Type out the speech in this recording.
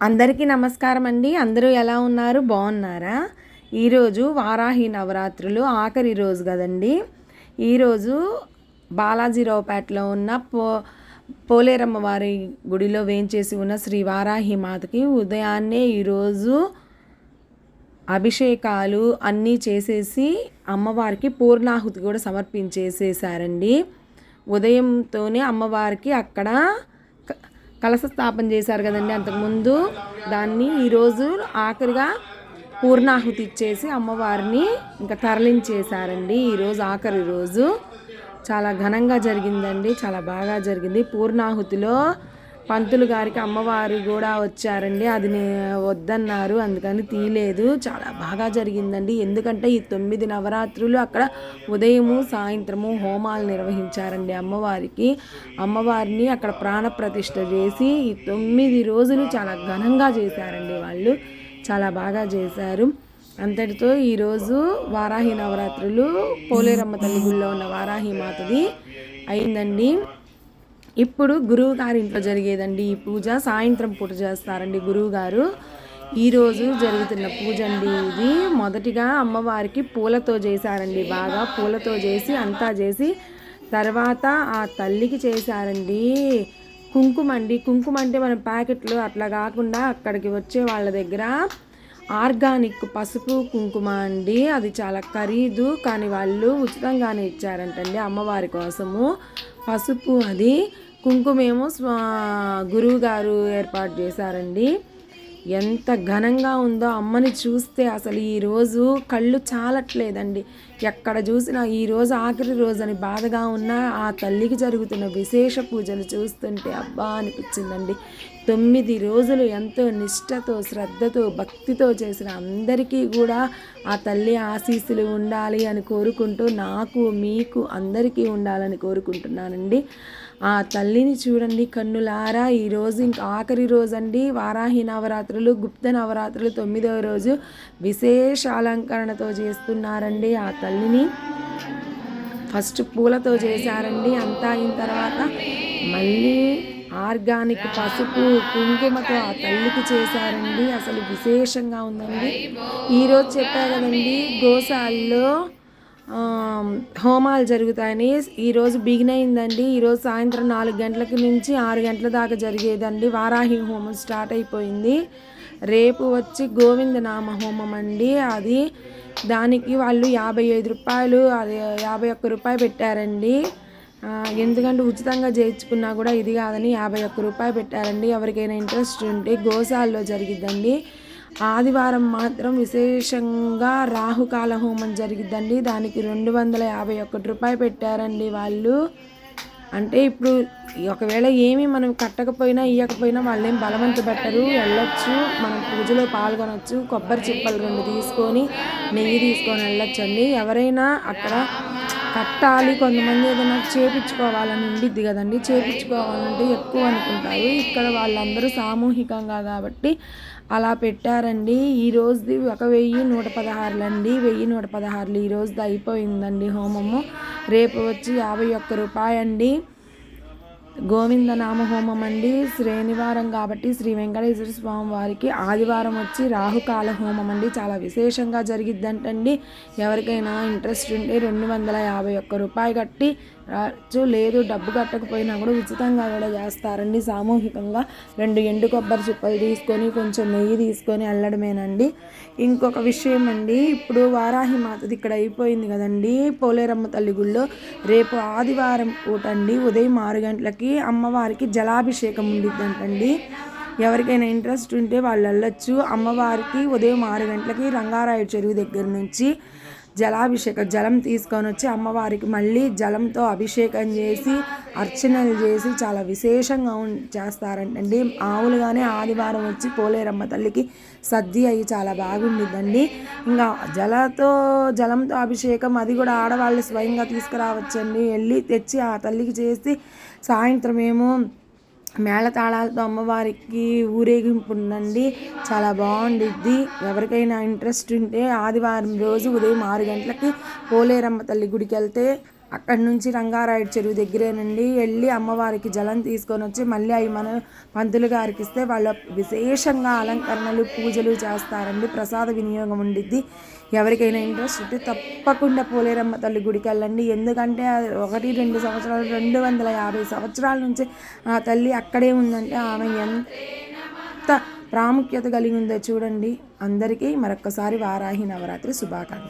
అందరికీ నమస్కారం అండి. అందరూ ఎలా ఉన్నారు? బాగున్నారా? ఈరోజు వారాహి నవరాత్రులు ఆఖరి రోజు కదండి. ఈరోజు బాలాజీరావుపేటలో ఉన్న పో పోలేరమ్మ వారి గుడిలో వేయించేసి ఉన్న శ్రీ వారాహి మాతకి ఉదయాన్నే ఈరోజు అభిషేకాలు అన్నీ చేసేసి అమ్మవారికి పూర్ణాహుతి కూడా సమర్పించేసేసారండి. ఉదయంతోనే అమ్మవారికి అక్కడ కలశ స్థాపన చేశారు కదండి అంతకుముందు. దాన్ని ఈరోజు ఆఖరిగా పూర్ణాహుతి ఇచ్చేసి అమ్మవారిని ఇంకా తరలించేశారండి. ఈరోజు ఆఖరి రోజు. చాలా ఘనంగా జరిగిందండి. చాలా బాగా జరిగింది. పూర్ణాహుతిలో పంతులు గారికి అమ్మవారు కూడా వచ్చారండి. అది వద్దన్నారు. అందుకని తీయలేదు చాలా బాగా జరిగిందండి. ఎందుకంటే ఈ తొమ్మిది నవరాత్రులు అక్కడ ఉదయము సాయంత్రము హోమాలు నిర్వహించారండి అమ్మవారికి. అమ్మవారిని అక్కడ ప్రాణప్రతిష్ఠ చేసి ఈ తొమ్మిది రోజులు చాలా ఘనంగా చేశారండి వాళ్ళు. చాలా బాగా చేశారు. అంతటితో ఈరోజు వారాహి నవరాత్రులు పోలేరమ్మ తల్లి గుళ్ళో ఉన్న వారాహి మాతది అయిందండి. ఇప్పుడు గురువు గారి ఇంట్లో జరిగేదండి ఈ పూజ. సాయంత్రం పూట చేస్తారండి గురువు గారు ఈరోజు జరుగుతున్న పూజ అండి ఇది. మొదటిగా అమ్మవారికి పూలతో చేశారండి బాగా. పూలతో చేసి అంతా చేసి తర్వాత ఆ తల్లికి చేశారండి. కుంకుమ అండి. కుంకుమ అంటే మన ప్యాకెట్లు అట్లా కాకుండా అక్కడికి వచ్చే వాళ్ళ దగ్గర ఆర్గానిక్ పసుపు కుంకుమ అండి. అది చాలా ఖరీదు. కానీ వాళ్ళు ఉచితంగానే ఇచ్చారంటండి అమ్మవారి కోసము. పసుపు అది. కుంకుమేమో స్వా గురువు గారు ఏర్పాటు చేశారండి. ఎంత ఘనంగా ఉందో అమ్మని చూస్తే అసలు ఈరోజు కళ్ళు చాలట్లేదండి. ఎక్కడ చూసినా ఈరోజు ఆఖరి రోజు అని బాధగా ఉన్నా ఆ తల్లికి జరుగుతున్న విశేష పూజలు చూస్తుంటే అబ్బా అనిపించిందండి. తొమ్మిది రోజులు ఎంతో నిష్టతో శ్రద్ధతో భక్తితో చేసిన అందరికీ కూడా ఆ తల్లి ఆశీస్సులు ఉండాలి అని కోరుకుంటూ నాకు మీకు అందరికీ ఉండాలని కోరుకుంటున్నానండి. ఆ తల్లిని చూడండి కన్నులారా ఈరోజు ఇంకా ఆఖరి రోజు అండి వారాహి నవరాత్రులు గుప్త నవరాత్రులు తొమ్మిదవ రోజు విశేష అలంకరణతో చేస్తున్నారండి ఆ తల్లిని. ఫస్ట్ పూలతో చేశారండి అంతా అయిన తర్వాత మళ్ళీ ఆర్గానిక్ పసుపు కుంకుమతో ఆ తల్లికి చేశారండి. అసలు విశేషంగా ఉందండి. ఈరోజు చెప్పా కదండి గోశాలలో హోమాలు జరుగుతాయని. ఈరోజు బిగిన్ అయిందండి. ఈరోజు సాయంత్రం నాలుగు గంటలకి నుంచి ఆరు గంటల దాకా జరిగేదండి. వారాహి హోమం స్టార్ట్ అయిపోయింది. రేపు వచ్చి గోవింద నామ హోమం అండి అది. దానికి వాళ్ళు యాభై ఐదు రూపాయలు అది యాభై ఒక్క రూపాయి పెట్టారండి. ఎందుకంటే ఉచితంగా చేయించుకున్నా కూడా ఇది కాదని యాభై ఒక్క రూపాయి పెట్టారండి. ఎవరికైనా ఇంట్రెస్ట్ ఉంటే గోశాలలో జరిగిద్దండి. ఆదివారం మాత్రం విశేషంగా రాహుకాల హోమం జరిగిద్దండి. దానికి రెండు వందల యాభై ఒకటి రూపాయి పెట్టారండి వాళ్ళు. అంటే ఇప్పుడు ఒకవేళ ఏమి మనం కట్టకపోయినా ఇవ్వకపోయినా వాళ్ళేం బలవంత పెట్టరు. వెళ్ళొచ్చు మనం పూజలో పాల్గొనొచ్చు. కొబ్బరి చిప్పలు రెండు తీసుకొని నెయ్యి తీసుకొని వెళ్ళొచ్చండి. ఎవరైనా అక్కడ కట్టాలి కొంతమంది ఏదైనా చేపించుకోవాలని ఉండిద్ది కదండి. చేపించుకోవాలంటే ఎక్కువ అనుకుంటారు. ఇక్కడ వాళ్ళందరూ సామూహికంగా కాబట్టి అలా పెట్టారండి. ఈ రోజుది ఒక వెయ్యి నూట పదహారులు అండి. వెయ్యి నూట పదహారులు ఈ రోజుది అయిపోయిందండి హోమము. రేపు వచ్చి యాభై ఒక్క రూపాయండి. గోవింద నామ హోమం అండి శ్రేనివారం కాబట్టి శ్రీ వెంకటేశ్వర స్వామి వారికి ఆదివారం వచ్చి రాహుకాల హోమం అండి చాలా విశేషంగా జరిగిద్దంటండి. ఎవరికైనా ఇంట్రెస్ట్ ఉంటే రెండు వందల యాభై ఒక్క రూపాయి కట్టి రావచ్చు లేదు డబ్బు కట్టకపోయినా కూడా ఉచితంగా కూడా చేస్తారండి. సామూహికంగా రెండు ఎండు కొబ్బరి చిప్పలు తీసుకొని కొంచెం నెయ్యి తీసుకొని వెళ్ళడమేనండి ఇంకొక విషయం అండి ఇప్పుడు వారాహి మాతది ఇక్కడ అయిపోయింది కదండి. పోలేరమ్మ తల్లి గుళ్ళో రేపు ఆదివారం పూట అండి ఉదయం ఆరు గంటలకి అమ్మవారికి జలాభిషేకం ఉండిద్దంటండి. ఎవరికైనా ఇంట్రెస్ట్ ఉంటే వాళ్ళు వెళ్ళొచ్చు. అమ్మవారికి ఉదయం ఆరు గంటలకి రంగారాయ చెరువు దగ్గర నుంచి జలాభిషేకం జలం తీసుకొని వచ్చి అమ్మవారికి మళ్ళీ జలంతో అభిషేకం చేసి అర్చనలు చేసి చాలా విశేషంగా చేస్తారంటండి. ఆవులుగానే ఆదివారం వచ్చి పోలేరమ్మ తల్లికి సద్ది అయ్యి చాలా బాగుండిద్దండి. ఇంకా జలతో జలంతో అభిషేకం అది కూడా ఆడవాళ్ళు స్వయంగా తీసుకురావచ్చండి. వెళ్ళి తెచ్చి ఆ తల్లికి చేసి సాయంత్రం ఏమో మేళతాళాలతో అమ్మవారికి ఊరేగింపు ఉందండి. చాలా బాగుండిద్ది. ఎవరికైనా ఇంట్రెస్ట్ ఉంటే ఆదివారం రోజు ఉదయం ఆరు గంటలకి పోలేరమ్మ తల్లి గుడికి వెళ్తే అక్కడి నుంచి రంగారాయుడు చెరువు దగ్గరేనండి వెళ్ళి అమ్మవారికి జలం తీసుకొని వచ్చి మళ్ళీ అవి మన పంతులు గారికి ఇస్తే వాళ్ళ విశేషంగా అలంకరణలు పూజలు చేస్తారండి. ప్రసాద వినియోగం ఉండిద్ది. ఎవరికైనా ఇంట్రెస్ట్ ఉంటే తప్పకుండా పోలేరమ్మ తల్లి గుడికి వెళ్ళండి. ఎందుకంటే ఒకటి రెండు సంవత్సరాలు రెండు వందల యాభై సంవత్సరాల నుంచి ఆ తల్లి అక్కడే ఉందంటే ఆమె ఎంత ప్రాముఖ్యత కలిగి ఉందో చూడండి. అందరికీ మరొక్కసారి వారాహి నవరాత్రి శుభాకాంక్ష